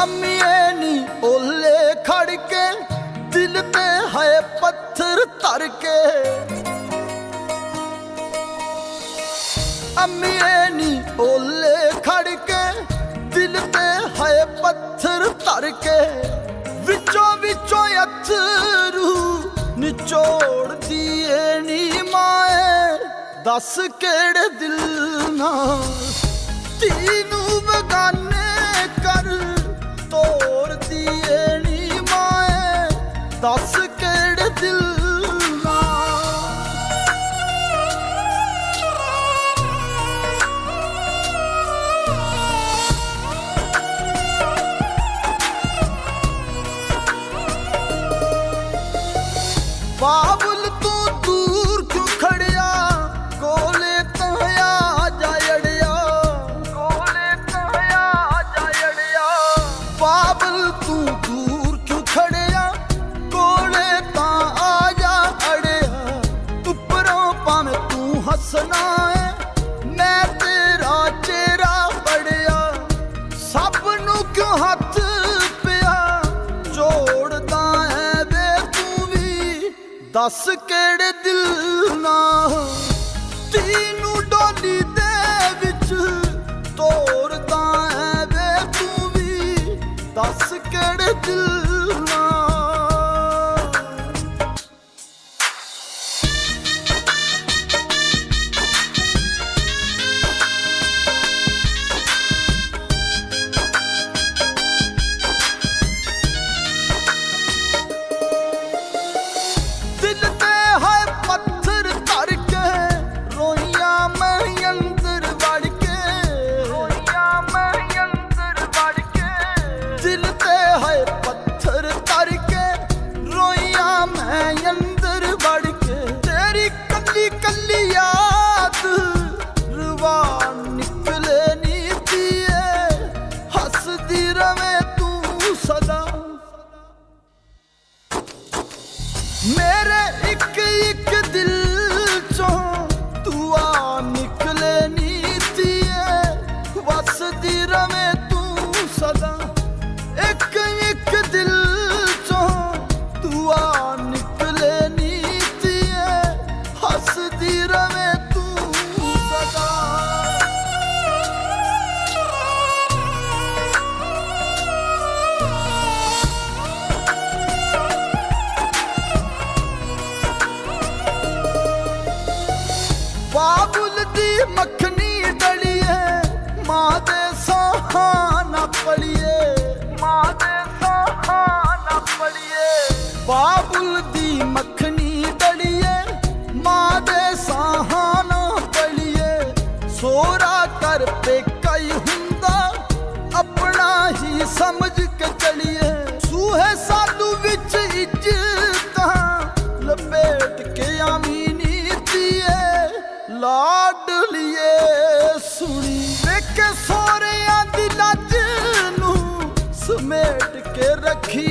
ਅੰਮੀਏ ਨੀ ਓਲੇ ਖੜ ਕੇ, ਦਿਲ ਤੇ ਹੈ ਪੱਥਰ ਧਰ ਕੇ। ਅੰਮੀਏ ਨੀ ਓਲੇ ਖੜ ਕੇ, ਦਿਲ ਤੇ ਹੈ ਪੱਥਰ ਧਰ ਕੇ। ਵਿੱਚੋਂ ਵਿੱਚੋਂ ਅਥਰੂ ਨਿਚੋੜਦੀ ਏ ਨੀ ਮਾਏ, ਦੱਸ ਕਿਹੜੇ ਦਿਲ ਨਾਲ ਤੀਨੂੰ ਬਗਾਨੇ ਦੱਸ ਹੱਸਣਾ ਏ ਮੈਂ ਤੇਰਾ ਚਿਹਰਾ ਬੜਿਆ ਸਭ ਨੂੰ ਕਿਉਂ ਹੱਥ ਪਿਆ? ਜੋੜਦਾ ਹੈ ਵੇ ਤੂੰ ਵੀ, ਦੱਸ ਕਿਹੜੇ ਦਿਲ ਨਾਲ। ਤੀਨੂੰ ਡੋਲੀ ਦੇ ਵਿੱਚ ਤੋਰਦਾ मेरे ਦੀ ਮੱਖਣੀ ਡਲੀਏ ਮਾਂ ਦੇ ਸਾਹਾਂ ਨਾ ਪਲੀਏ, ਮਾਂ ਦੇ ਸਾਹਾਂ ਨਾ ਪਲੀਏ। ਬਾਬੁਲ ਦੀ ਮੱਖਣੀ ਡਲੀਏ ਮਾਂ ਦੇ ਸਾਹਾਂ ਨਾ ਪਲੀਏ। ਸੋਰਾ ਕਰ ਪੇਕਾ ਹੀ ਹੁੰਦਾ, ਆਪਣਾ ਹੀ ਸਮਝ ਕੇ ਚਲੀਏ। ਸੂਹੇ ਲਾਡਲੀਏ ਸੁਣੀ। ਵੇਖ ਸੋਹਰਿਆਂ ਦੀ ਲੱਜ ਨੂੰ ਸਮੇਟ ਕੇ ਰੱਖੀ